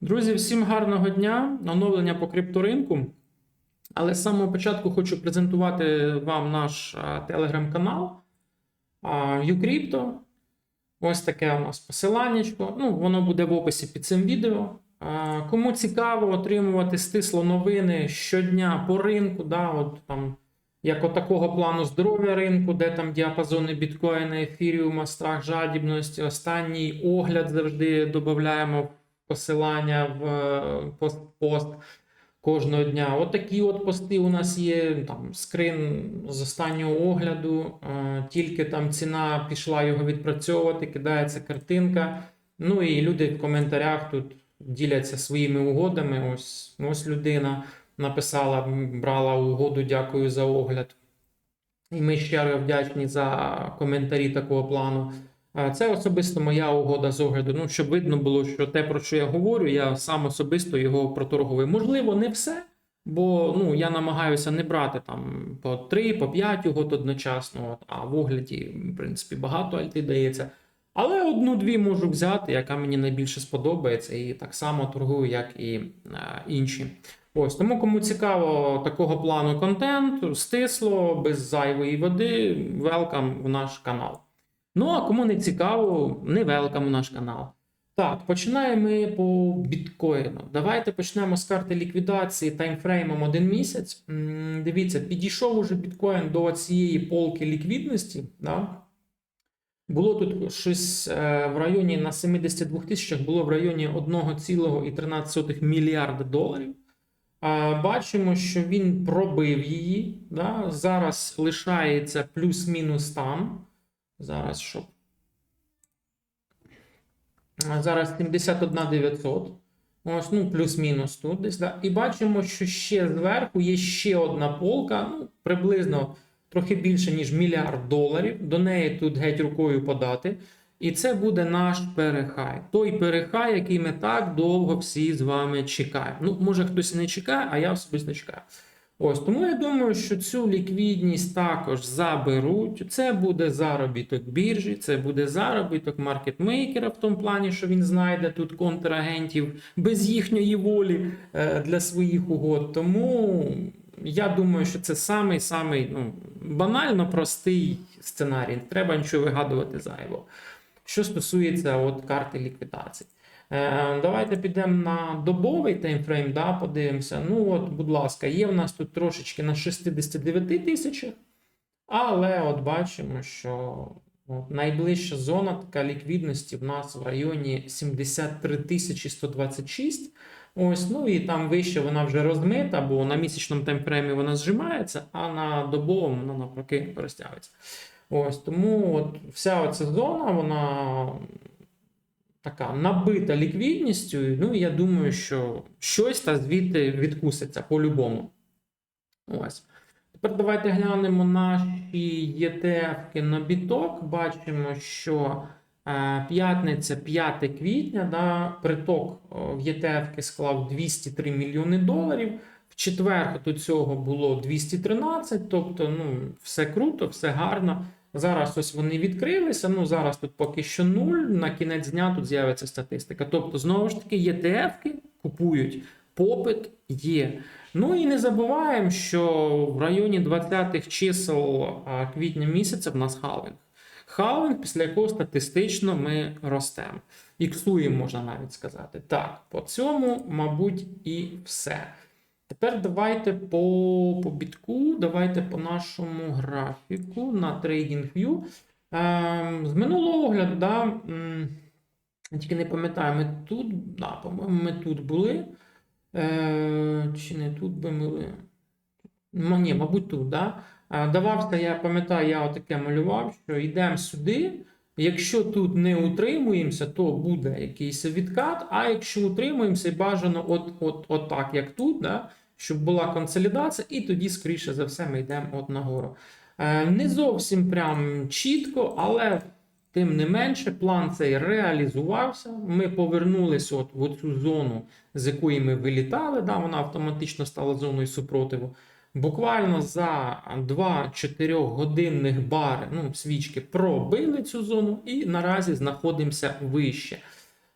Друзі, всім гарного дня! Оновлення по крипторинку. Але з самого початку хочу презентувати вам наш телеграм-канал Ucrypto. Ось таке у нас посиланнячко. Ну, воно буде в описі під цим відео. Кому цікаво отримувати стисло новини щодня по ринку, да, от там, як от такого плану здоров'я ринку, де там діапазони біткоїна, ефіріума, страх жадібності. Останній огляд завжди додаємо посилання в е, пост, кожного дня. От такі от пости у нас є. Там скрин з останнього огляду. е, Тільки там ціна пішла його відпрацьовувати, кидається картинка. Ну і люди в коментарях тут діляться своїми угодами. Ось, ось людина написала, брала угоду, дякую за огляд. І ми щиро вдячні за коментарі такого плану. Це особисто моя угода з огляду. Ну, щоб видно було, що те, про що я говорю, я сам особисто його проторгую. Можливо, не все, бо ну, я намагаюся не брати там по 3, по 5 угод одночасно, а в огляді, в принципі, багато альти дається. Але одну-дві можу взяти, яка мені найбільше сподобається, і так само торгую, як і е, інші. Ось тому, кому цікаво такого плану контент, стисло, без зайвої води, велкам в наш канал. Ну, а кому не цікаво, не велкам наш канал. Так, починаємо ми по біткоїну. Давайте почнемо з карти ліквідації таймфреймом один місяць. Дивіться, підійшов уже біткоін до цієї полки ліквідності. Да? Було тут щось е, в районі на 72 тисячах, було в районі 1,13 мільярда доларів. Бачимо, що він пробив її. Да? Зараз лишається плюс-мінус там. Зараз щоб. Зараз 71 900. Ось, ну, плюс-мінус тут десь. Да? І бачимо, що ще зверху є ще одна полка, ну, приблизно трохи більше, ніж мільярд доларів. До неї тут геть рукою подати. І це буде наш перехай. Той перехай, який ми так довго всі з вами чекаємо. Ну, може хтось не чекає, а я особисто чекаю. Ось тому я думаю, що цю ліквідність також заберуть. Це буде заробіток біржі, це буде заробіток маркетмейкера в тому плані, що він знайде тут контрагентів без їхньої волі е, для своїх угод. Тому я думаю, що це самий самий ну, банально простий сценарій. Треба нічого вигадувати зайвого. Що стосується от карти ліквідації. Е, Давайте підемо на добовий таймфрейм, да, подивимося. Ну, от, будь ласка, є в нас тут трошечки на 69 тисячах, але от бачимо, що найближча зона така ліквідності в нас в районі 73 тисячі 126. Ось, ну і там вище вона вже розмита, бо на місячному таймфреймі вона зжимається, а на добовому вона навпаки розтягується. Ось тому от вся оця зона, вона така набита ліквідністю. Ну, я думаю, що щось та звідти відкуситься по-любому. Ось. Тепер давайте глянемо наші ETF на біток. Бачимо, що е, п'ятниця 5 квітня, да, приток в ETF склав 203 мільйони доларів. В четвер до цього було 213, тобто ну, все круто, все гарно. Зараз ось вони відкрилися. Ну зараз тут поки що нуль. На кінець дня тут з'явиться статистика. Тобто, знову ж таки, ETF-ки купують, попит є. Ну і не забуваємо, що в районі 20-х чисел квітня місяця в нас халвінг. Халвінг, після якого статистично ми ростемо. Іксуємо, можна навіть сказати. Так, по цьому, мабуть, і все. Тепер давайте по, по бітку, давайте по нашому графіку на TradingView. Ем, з минулого огляду, да, я тільки не пам'ятаю, ми тут, да, по-моєму, ми тут були. Е, чи не тут би ми були? Ну, ні, мабуть, тут, да? Е, Давався, я пам'ятаю, я отаке малював, що йдемо сюди. Якщо тут не утримуємося, то буде якийсь відкат. А якщо утримуємося, бажано от, от, от так, як тут, да? Щоб була консолідація, і тоді, скоріше за все, ми йдемо от нагору. Е, Не зовсім прям чітко, але тим не менше, план цей реалізувався. Ми повернулися от в цю зону, з якої ми вилітали. Да? Вона автоматично стала зоною супротиву. Буквально за 2-4 годинних бари, ну, свічки пробили цю зону і наразі знаходимося вище.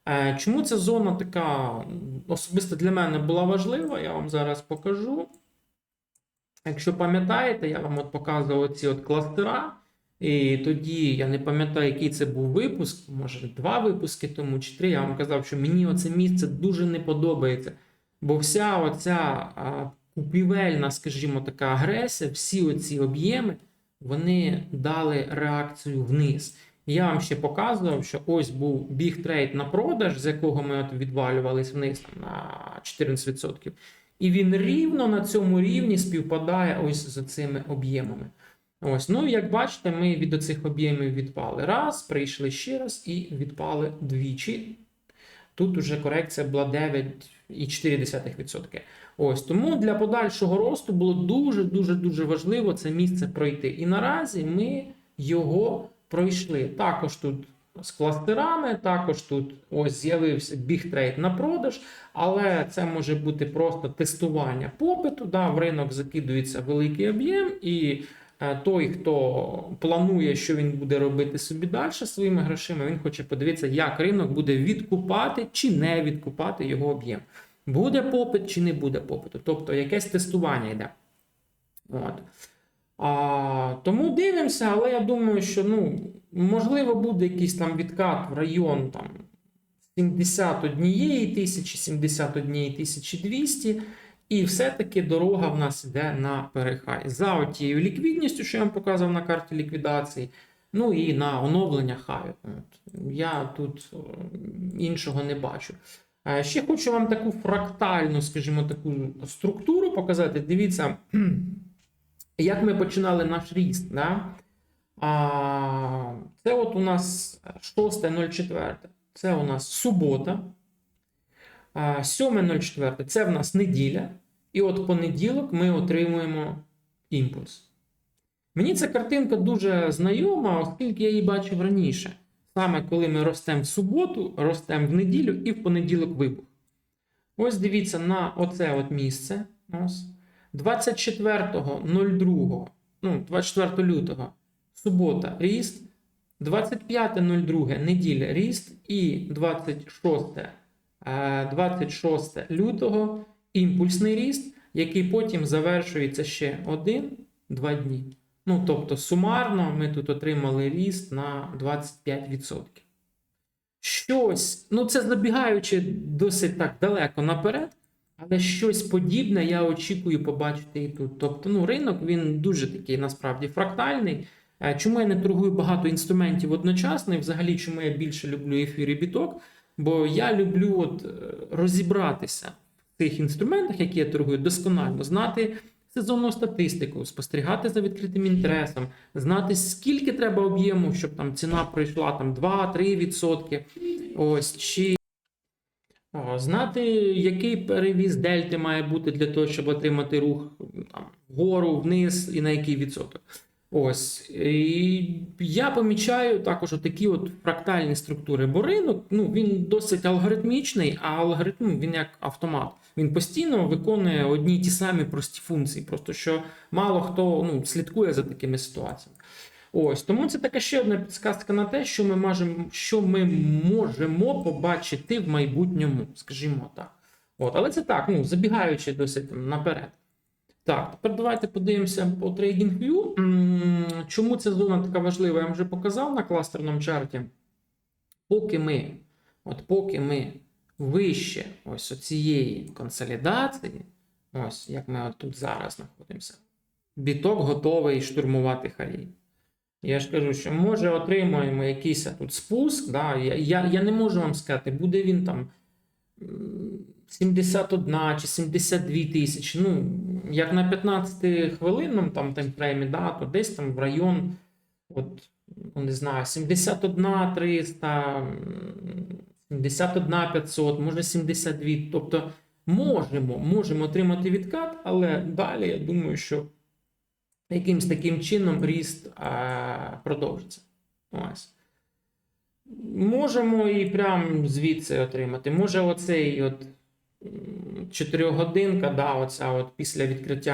Е, Чому ця зона така особисто для мене була важлива? Я вам зараз покажу. Якщо пам'ятаєте, я вам от показував ці от кластера. І тоді я не пам'ятаю, який це був випуск, може два випуски тому чи три. Я вам казав, що мені оце місце дуже не подобається. Бо вся оця купівельна, скажімо, така агресія, всі оці об'єми, вони дали реакцію вниз. Я вам ще показував, що ось був біг трейд на продаж, з якого ми от відвалювались вниз на 14%. І він рівно на цьому рівні співпадає ось з цими об'ємами. Ось, ну як бачите, ми від оцих об'ємів відпали раз, прийшли ще раз і відпали двічі. Тут уже корекція була 9,4%. Ось тому для подальшого росту було дуже дуже дуже важливо це місце пройти. І наразі ми його пройшли. Також тут з кластерами, також тут ось з'явився бігтрейд на продаж, але це може бути просто тестування попиту. Да, в ринок закидується великий об'єм, і е, той, хто планує, що він буде робити собі далі своїми грошима, він хоче подивитися, як ринок буде відкупати чи не відкупати його об'єм. Буде попит чи не буде попиту. Тобто якесь тестування йде. От. А, тому дивимося, але я думаю, що ну, можливо буде якийсь там відкат в район там, 71 тисячі, 71 тисячі 200. І все-таки дорога в нас йде на перехай. За отією ліквідністю, що я вам показував на карті ліквідації, ну і на оновлення хаю. Я тут е, іншого не бачу. Ще хочу вам таку фрактальну, скажімо, таку структуру показати. Дивіться, як ми починали наш ріст. Да? А, це от у нас 6.04. Це у нас субота. 7.04 це в нас неділя. І от понеділок ми отримуємо імпульс. Мені ця картинка дуже знайома, оскільки я її бачив раніше. Саме коли ми ростемо в суботу, ростемо в неділю і в понеділок вибух. Ось дивіться на оце от місце. Ось. 24.02, ну, 24 лютого, субота, ріст. 25.02 неділя ріст і 26, е, 26 лютого імпульсний ріст, який потім завершується ще 1-2 дні. Ну, тобто, сумарно ми тут отримали ріст на 25%. Щось, ну це забігаючи досить так далеко наперед, але щось подібне я очікую побачити і тут. Тобто, ну, ринок він дуже такий насправді фрактальний. Е, Чому я не торгую багато інструментів одночасно, і взагалі, чому я більше люблю ефір і біток? Бо я люблю от е, розібратися в тих інструментах, які я торгую, досконально, знати сезонну статистику, спостерігати за відкритим інтересом, знати, скільки треба об'єму, щоб там ціна пройшла там 2-3%. Ось чи знати, який перевіз дельти має бути для того, щоб отримати рух там, вгору, вниз і на який відсоток. Ось. І я помічаю також такі от фрактальні структури, бо ринок ну, він досить алгоритмічний, а алгоритм він як автомат. Він постійно виконує одні й ті самі прості функції, просто що мало хто ну, слідкує за такими ситуаціями. Ось тому це така ще одна підсказка на те, що ми можемо, що ми можемо побачити в майбутньому, скажімо так. От, але це так, ну забігаючи досить наперед. Так, тепер давайте подивимося по TradingView. М, Чому ця зона така важлива? Я вам вже показав на кластерному чарті. Поки ми, от поки ми вище ось цієї консолідації, ось як ми от тут зараз знаходимося, біток готовий штурмувати хаї. Я ж кажу, що може отримуємо якийсь тут спуск. Да? Я, я, я не можу вам сказати, буде він там 71 чи 72 тисячі. Ну, як на 15 хвилинному там таймфреймі, да, то десь там в район, от, ну не знаю, 71 300, 71 500, може 72. Тобто можемо, можемо отримати відкат, але далі я думаю, що якимсь таким чином ріст а, продовжиться. Ось. Можемо і прям звідси отримати. Може, оцей от м, чотирьохгодинка, да, оця от після відкриття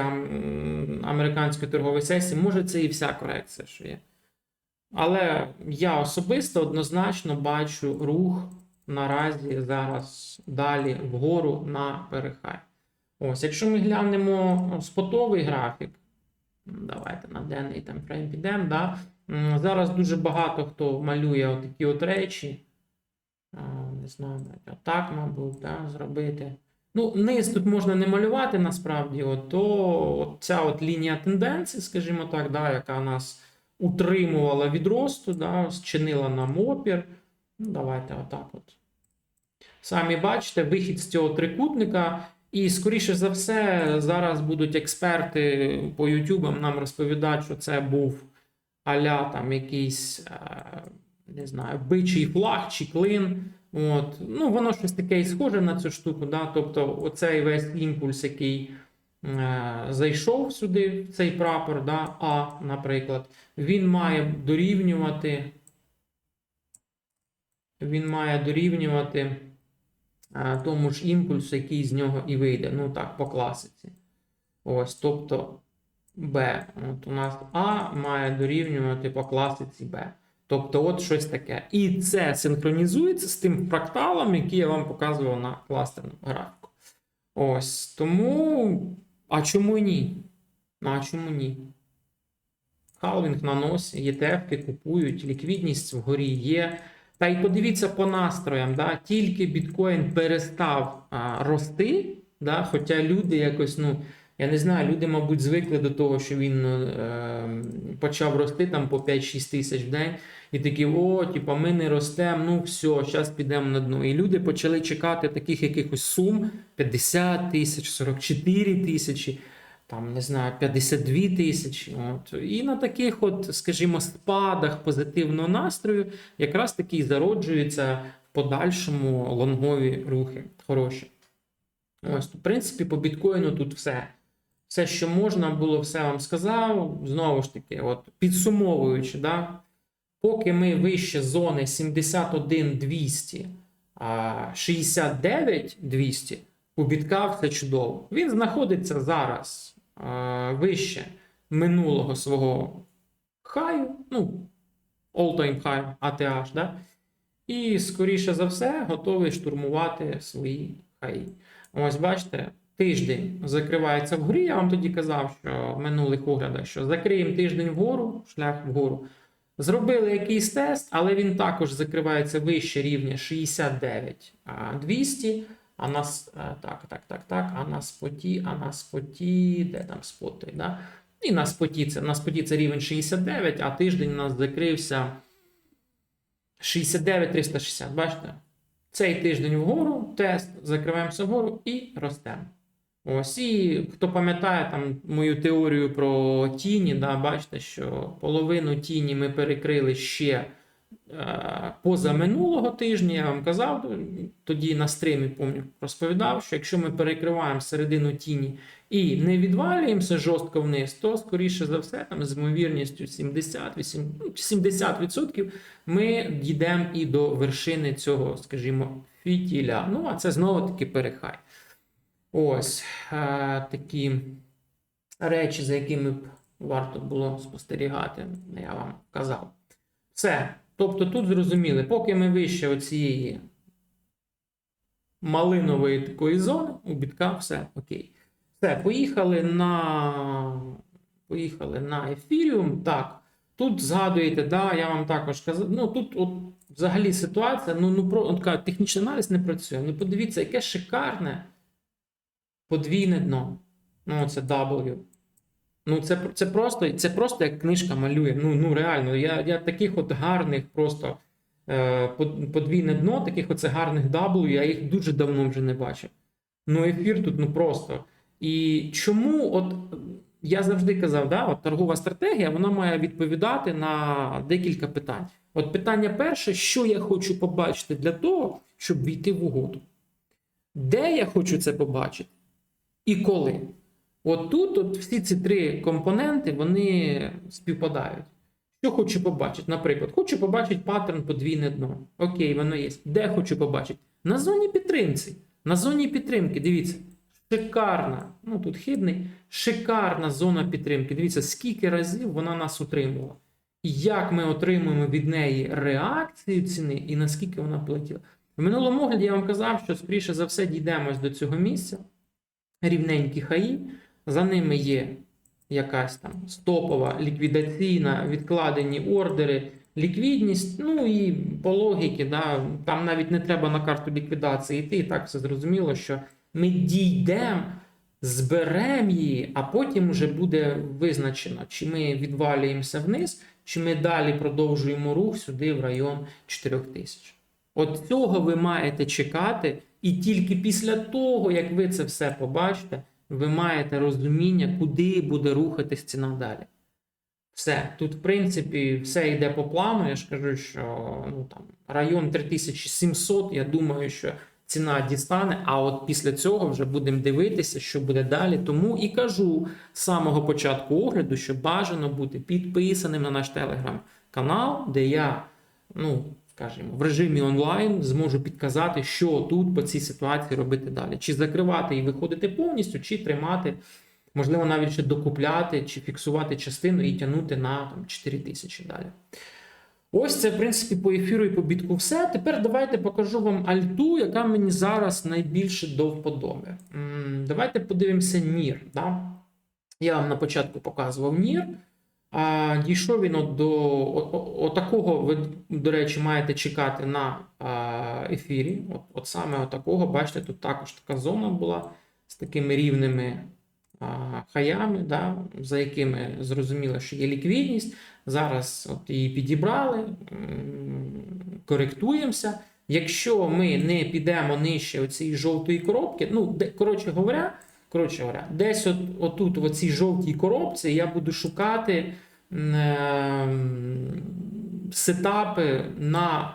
американської торгової сесії, може, це і вся корекція, що є. Але я особисто однозначно бачу рух наразі зараз далі вгору на перехай. Ось, якщо ми глянемо спотовий графік, давайте на денний таймфрейм підемо. Да? Зараз дуже багато хто малює отакі от речі. Не знаю, отак, мабуть, да, зробити. Ну, низ тут можна не малювати насправді, от, то от ця от лінія тенденції, скажімо так, да, яка нас утримувала від росту, да, зчинила нам опір. Ну, давайте отак от. Самі бачите, вихід з цього трикутника. І, скоріше за все, зараз будуть експерти по Ютубам нам розповідати, що це був аля там якийсь, е, не знаю, бичий флаг чи клин. От. Ну, воно щось таке і схоже на цю штуку. Да? Тобто, оцей весь імпульс, який е, зайшов сюди, цей прапор, да? А, наприклад, він має дорівнювати. Він має дорівнювати тому ж імпульсу, який з нього і вийде. Ну так, по класиці. Ось, тобто Б. От у нас А має дорівнювати по класиці Б. Тобто, от щось таке. І це синхронізується з тим фракталом, який я вам показував на кластерному графіку. Ось. Тому. А чому ні? Ну, а чому ні? Халвінг на носі, ETF купують, ліквідність вгорі є. Та й подивіться по настроям, да? тільки біткоін перестав а, рости, да? хоча люди якось, ну, я не знаю, люди, мабуть, звикли до того, що він е, почав рости там по 5-6 тисяч в день, і такі, о, типа, ми не ростемо, ну все, зараз підемо на дно. І люди почали чекати таких якихось сум 50 тисяч, 44 тисячі там, не знаю, 52 тисячі. От. І на таких, от, скажімо, спадах позитивного настрою якраз таки і зароджуються в подальшому лонгові рухи хороші. Ось, в принципі, по біткоїну тут все. Все, що можна було, все вам сказав. Знову ж таки, от, підсумовуючи, да, поки ми вище зони 71 200, а 69 200, у бітка все чудово. Він знаходиться зараз вище минулого свого хаю, ну, all-time high, ATH, да? і, скоріше за все, готовий штурмувати свої хаї. Ось бачите, тиждень закривається вгорі. Я вам тоді казав, що в минулих оглядах, що закриємо тиждень вгору, шлях вгору. Зробили якийсь тест, але він також закривається вище рівня 69 200. А на е, так, так, так, так, а на споті, а на споті, де там спот той, да? І на споті це, на споті це рівень 69, а тиждень у нас закрився 69 360. Бачите? Цей тиждень вгору, тест, закриваємося вгору і ростемо. Ось, і хто пам'ятає там мою теорію про тіні, да, бачите, що половину тіні ми перекрили ще поза минулого тижня. Я вам казав, тоді на стримі пам'ятаю, розповідав, що якщо ми перекриваємо середину тіні і не відвалюємося жорстко вниз, то скоріше за все, там з ймовірністю 70, 8, ну, 70% ми дійдемо і до вершини цього, скажімо, фітіля. Ну, а це знову таки перехай. Ось е, такі речі, за якими б варто було спостерігати, я вам казав. Все. Тобто тут зрозуміли, поки ми вище оцієї малинової такої зони, у бітка все окей. Все, поїхали на поїхали на ефіріум. Так, тут згадуєте, да, я вам також казав. Ну тут от взагалі ситуація, ну, ну про от, технічний аналіз не працює. Ну подивіться, яке шикарне подвійне дно. Ну, це W. Ну, це, це, просто, це просто як книжка малює. Ну, ну реально, я, я таких от гарних просто е, подвійне дно, таких оце гарних W, я їх дуже давно вже не бачив. Ну, ефір тут ну просто. І чому, от я завжди казав, да, от торгова стратегія вона має відповідати на декілька питань. От питання перше, що я хочу побачити для того, щоб війти в угоду. Де я хочу це побачити? І коли? От тут от всі ці три компоненти вони співпадають. Що хочу побачити? Наприклад, хочу побачити паттерн подвійне дно. Окей, воно є. Де хочу побачити? На зоні підтримці. На зоні підтримки, дивіться, шикарна, ну тут хибний, шикарна зона підтримки. Дивіться, скільки разів вона нас утримувала. І як ми отримуємо від неї реакцію ціни, і наскільки вона полетіла. В минулому огляді я вам казав, що скоріше за все дійдемось до цього місця. Рівненькі хаї, за ними є якась там стопова, ліквідаційна, відкладені ордери, ліквідність. Ну і по логіки, да, там навіть не треба на карту ліквідації йти. Так все зрозуміло, що ми дійдемо, зберемо її, а потім вже буде визначено, чи ми відвалюємося вниз, чи ми далі продовжуємо рух сюди в район 4000. От цього ви маєте чекати, і тільки після того, як ви це все побачите, ви маєте розуміння, куди буде рухатись ціна далі. Все, тут, в принципі, все йде по плану. Я ж кажу, що ну, там, район 3700, я думаю, що ціна дістане, а от після цього вже будемо дивитися, що буде далі. Тому і кажу з самого початку огляду, що бажано бути підписаним на наш телеграм-канал, де я, ну, скажімо, в режимі онлайн зможу підказати, що тут по цій ситуації робити далі. Чи закривати і виходити повністю, чи тримати, можливо, навіть ще докупляти, чи фіксувати частину і тягнути на там, 4 тисячі далі. Ось це, в принципі, по ефіру і по бітку все. Тепер давайте покажу вам альту, яка мені зараз найбільше до вподоби. Давайте подивимося Нір. Да? Я вам на початку показував Нір. А, дійшов він от до отакого, ви, до речі, маєте чекати на ефірі. От, от саме отакого, бачите, тут також така зона була з такими рівними а, хаями, да, за якими зрозуміло, що є ліквідність. Зараз от її підібрали, коректуємося. Якщо ми не підемо нижче цієї жовтої коробки, ну, де, коротше говоря, коротше говоря, десь от, отут, в цій жовтій коробці, я буду шукати ем, сетапи на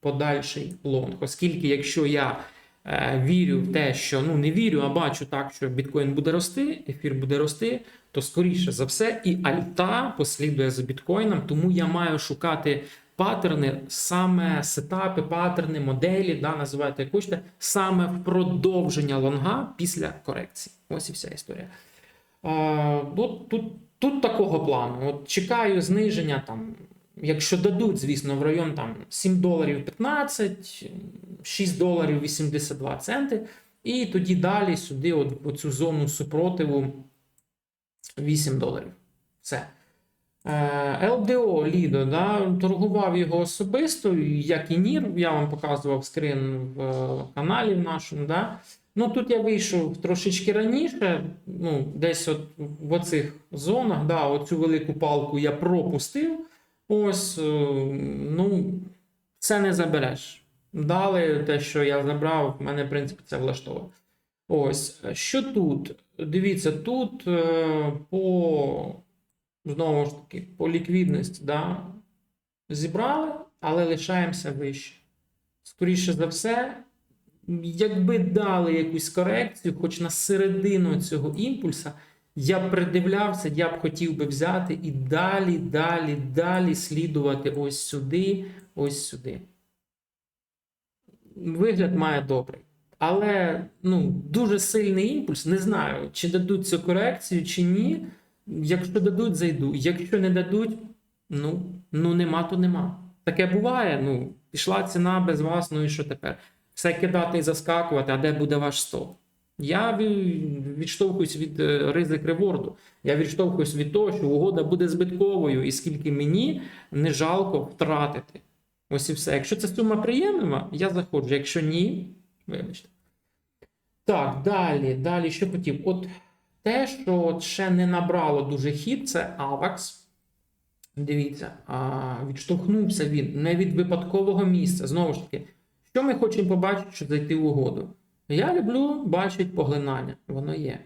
подальший лонг. Оскільки, якщо я е, вірю в те, що ну не вірю, а бачу так, що біткоін буде рости, ефір буде рости, то скоріше за все і альта послідує за біткоїном, тому я маю шукати паттерни, саме сетапи, паттерни, моделі, да, називайте як хочете, саме продовження лонга після корекції. Ось і вся історія. А, тут, тут, тут такого плану. От чекаю зниження там. Якщо дадуть, звісно, в район там 7 доларів 15, 6 доларів 82 центи, і тоді далі сюди, от, оцю зону супротиву 8 доларів. Все. Е, ЛДО Лідо, да, торгував його особисто, як і Нір, я вам показував скрин в е, каналі нашому. Да. Ну тут я вийшов трошечки раніше, ну, десь от в оцих зонах, да, оцю велику палку я пропустив. Ось, е, ну, це не забереш. Дали те, що я забрав, в мене, в принципі, це влаштовує. Ось, що тут? Дивіться, тут по знову ж таки, по ліквідності, да, зібрали, але лишаємося вище. Скоріше за все, якби дали якусь корекцію, хоч на середину цього імпульса, я б придивлявся, я б хотів би взяти і далі, далі, далі слідувати ось сюди, ось сюди. Вигляд має добрий. Але ну, дуже сильний імпульс. Не знаю, чи дадуть цю корекцію, чи ні. Якщо дадуть, зайду. Якщо не дадуть, ну, ну нема, то нема. Таке буває. Ну, пішла ціна без вас, ну і що тепер? Все кидати і заскакувати, а де буде ваш стоп? Я відштовхуюсь від е, ризик реворду. Я відштовхуюсь від того, що угода буде збитковою, і скільки мені не жалко втратити. Ось і все. Якщо ця сума приємна, я заходжу. Якщо ні, вибачте. Так, далі, далі, що хотів? От те, що от ще не набрало дуже хід, це AVAX. Дивіться, а, відштовхнувся він не від випадкового місця. Знову ж таки, що ми хочемо побачити, щоб зайти в угоду? Я люблю бачити поглинання. Воно є.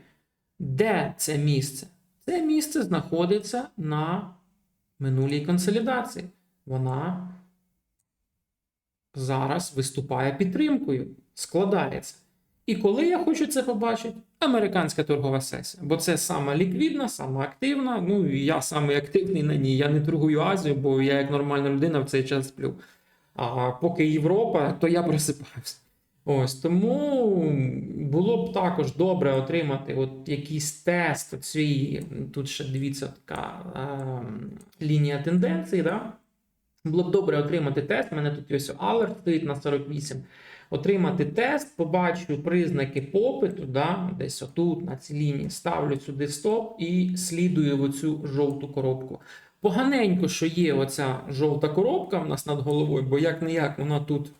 Де це місце? Це місце знаходиться на минулій консолідації. Вона зараз виступає підтримкою, складається. І коли я хочу це побачити, американська торгова сесія. Бо це сама ліквідна, сама активна. Ну і я самий активний на ній. Я не торгую Азію, бо я як нормальна людина в цей час сплю. А поки Європа, то я просипаюся. Ось тому було б також добре отримати от якийсь тест от свій. Тут ще дивіться така е, лінія тенденцій. Да? Було б добре отримати тест. У мене тут ось алерт стоїть на 48. Отримати тест, побачу признаки попиту, да, десь отут, на цій лінії, ставлю сюди стоп і слідую в оцю жовту коробку. Поганенько, що є оця жовта коробка в нас над головою, бо як не як вона тут,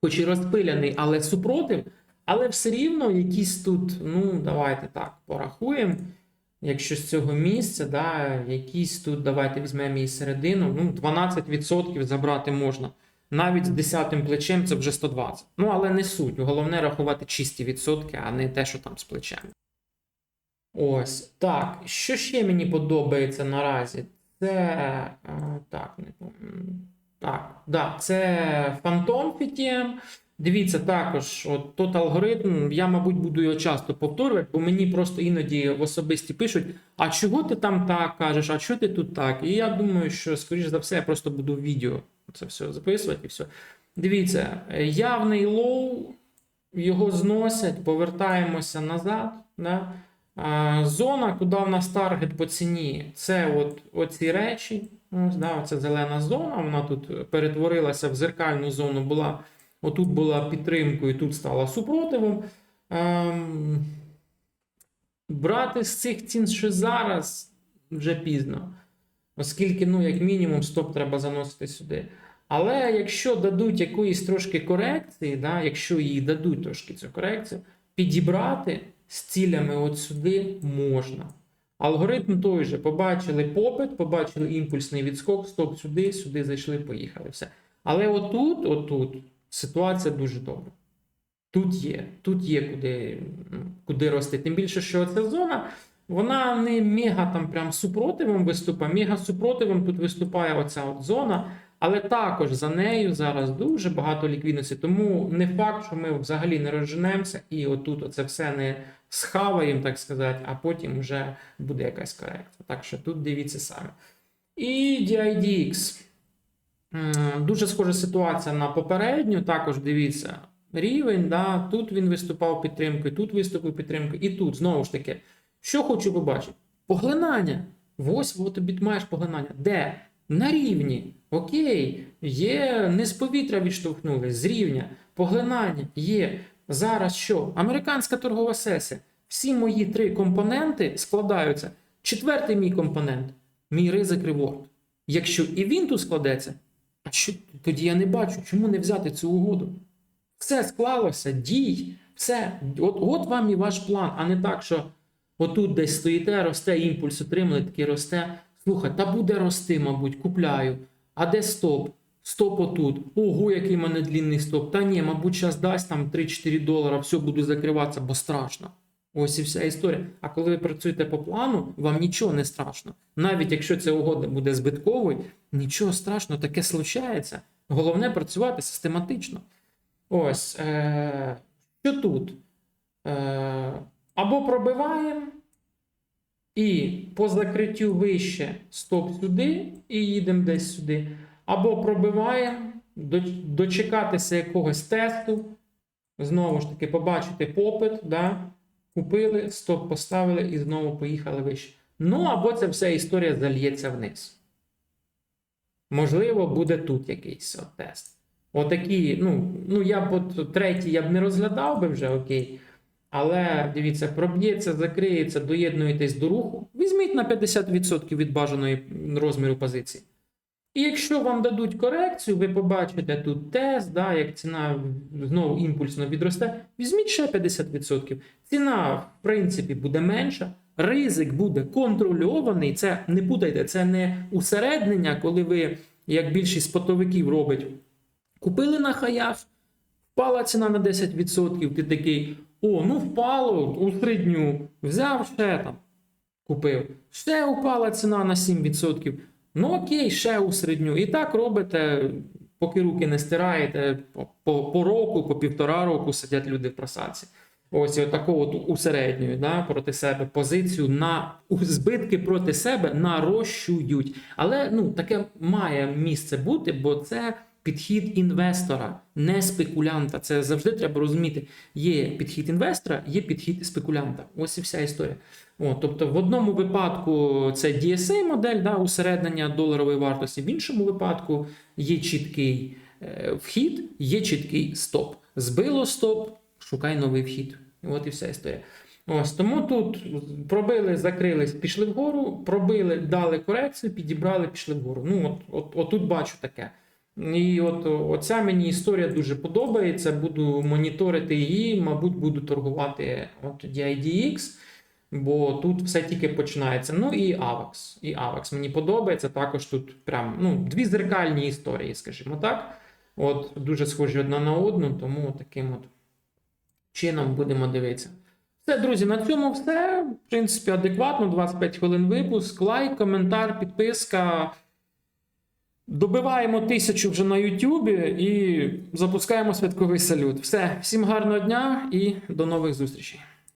хоч і розпиляний, але супротив, але все рівно якісь тут, ну, давайте так, порахуємо. Якщо з цього місця, да, якісь тут, давайте візьмемо її середину, ну, 12% забрати можна. Навіть з 10 плечем це вже 120. Ну, але не суть. Головне рахувати чисті відсотки, а не те, що там з плечем. Ось. Так. Що ще мені подобається наразі? Це. е, Так, не. Так, да, це Phantom FTM. Дивіться, також от тот алгоритм, я, мабуть, буду його часто повторювати, бо мені просто іноді в особисті пишуть: а чого ти там так кажеш, а чого ти тут так? І я думаю, що, скоріш за все, я просто буду в відео це все записувати і все. Дивіться, явний лоу, його зносять, повертаємося назад. Да? Зона, куди в нас таргет по ціні, це от оці речі. Ось, да, оця зелена зона, вона тут перетворилася в зеркальну зону, була Отут була підтримкою, тут стала супротивом. Ем, брати з цих цін ще зараз вже пізно. Оскільки, ну, як мінімум, стоп треба заносити сюди. Але якщо дадуть якоїсь трошки корекції, да, якщо їй дадуть трошки цю корекцію, підібрати з цілями от сюди можна. Алгоритм той же. Побачили попит, побачили імпульсний відскок, стоп сюди, сюди зайшли, поїхали. Все. Але отут, отут, ситуація дуже добра. Тут є, тут є куди, куди рости. Тим більше, що ця зона, вона не мега там прям супротивом виступає. Мега супротивом тут виступає оця от зона, але також за нею зараз дуже багато ліквідності. Тому не факт, що ми взагалі не розженемося і отут оце все не схаваємо, так сказати, а потім вже буде якась корекція. Так що тут дивіться самі. І DIDX. Дуже схожа ситуація на попередню. Також дивіться рівень. Да, Тут він виступав підтримкою, тут виступив підтримкою, і тут знову ж таки. Що хочу побачити? Поглинання. Ось от тобі маєш поглинання. Де? На рівні. Окей, є, не з повітря відштовхнули, з рівня. Поглинання є. Зараз що? Американська торгова сесія. Всі мої три компоненти складаються. Четвертий мій компонент мій ризик реворд. Якщо і він тут складеться, що тоді я не бачу, чому не взяти цю угоду? Все склалося, дій, все. От, от вам і ваш план, а не так, що отут десь стоїте, росте імпульс, отримали, такий росте. Слухай, та буде рости, мабуть, купляю. А де стоп? Стоп отут. Ого, який в мене длінний стоп. Та ні, мабуть, зараз дасть там 3-4 долара, все буду закриватися, бо страшно. Ось і вся історія. А коли ви працюєте по плану, вам нічого не страшно. Навіть якщо ця угода буде збитковою, нічого страшного, таке случається. Головне працювати систематично. Ось. Е- що тут? Е- або пробиваємо, і по закриттю вище стоп сюди, і їдемо десь сюди. Або пробиваємо, доч- дочекатися якогось тесту. Знову ж таки, побачити попит. Да? Купили, стоп поставили і знову поїхали вище. Ну, або ця вся історія зальється вниз. Можливо, буде тут якийсь от тест. Отакі, ну, ну я б от третій я б не розглядав би вже окей. Але дивіться, проб'ється, закриється, доєднуєтесь до руху. Візьміть на 50% від бажаної розміру позиції. І якщо вам дадуть корекцію, ви побачите тут тест, да, як ціна знову імпульсно відросте, візьміть ще 50%. Ціна, в принципі, буде менша, ризик буде контрольований. Це не путайте, це не усереднення, коли ви, як більшість спотовиків робить, купили на хаях, впала ціна на 10%, ти такий, о, ну впало, у середню, взяв ще там, купив. Ще упала ціна на 7%. Ну окей, ще у середню. І так робите, поки руки не стираєте, по, по, року, по півтора року сидять люди в просадці. Ось отаку от усередньою да, проти себе позицію на збитки проти себе нарощують. Але ну, таке має місце бути, бо це підхід інвестора, не спекулянта. Це завжди треба розуміти. Є підхід інвестора, є підхід спекулянта. Ось і вся історія. О, тобто, в одному випадку це DSA модель, да, усереднення доларової вартості, в іншому випадку є чіткий е, вхід, є чіткий стоп. збило стоп, шукай новий вхід. От і вся історія. Ось тому тут пробили, закрились, пішли вгору, пробили, дали корекцію, підібрали, пішли вгору. Ну, от, от, от тут бачу таке. І от оця мені історія дуже подобається. Буду моніторити її, мабуть, буду торгувати от IDX, бо тут все тільки починається. Ну і AVAX. І AVAX мені подобається. Також тут прям ну, дві зеркальні історії, скажімо так. От дуже схожі одна на одну, тому таким от чином будемо дивитися. Все, друзі, на цьому все. В принципі, адекватно. 25 хвилин випуск. Лайк, коментар, підписка. Добиваємо тисячу вже на Ютубі і запускаємо святковий салют. Все, всім гарного дня і до нових зустрічей.